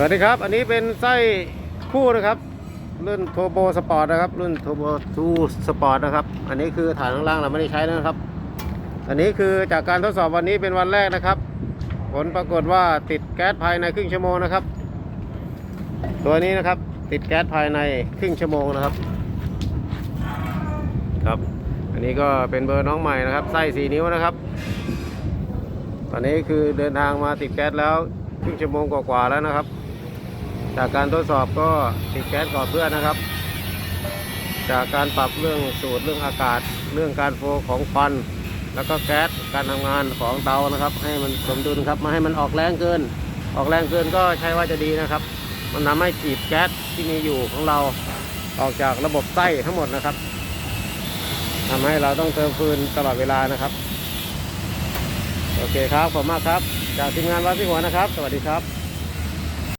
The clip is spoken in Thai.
สวัสดีครับ อันนี้เป็นไส้คู่นะครับ รุ่นโทโบสปอร์ตนะครับ รุ่นโทโบทูสปอร์ตนะครับ อันนี้คือฐานข้างล่างเราไม่ได้ใช้นะครับ อันนี้คือจากการทดสอบวันนี้เป็นวันแรกนะครับ ผลปรากฏว่าติดแก๊สภายในครึ่งชั่วโมงนะครับ ตัวนี้นะครับติดแก๊สภายในครึ่งชั่วโมงนะครับ ครับ อันนี้ก็เป็นเบอร์น้องใหม่นะครับ ไส้สีนิ้วนะครับ ตอนนี้คือเดินทางมาติดแก๊สแล้วครึ่งชั่วโมงกว่าๆแล้วนะครับ จากการทดสอบก็ติดแก๊สก่อนเพื่อนนะครับ จากการปรับเรื่องสูตรเรื่องอากาศ เรื่องการโฟของควันแล้วก็แก๊สการทำงานของเตานะครับ ให้มันสมดุลครับไมาให้มันออกแรงเกิน ออกแรงเกินก็ใช่ว่าจะดีนะครับ มันทำให้ฉีดแก๊สที่มีอยู่ของเราออกจากระบบไส้ทั้งหมดนะครับทำให้เราต้องเติมฟืนตลอดเวลานะครับ โอเคครับขอบคุณมากครับ จากทีมงานวัดพี่หัวนะครับ สวัสดีครับ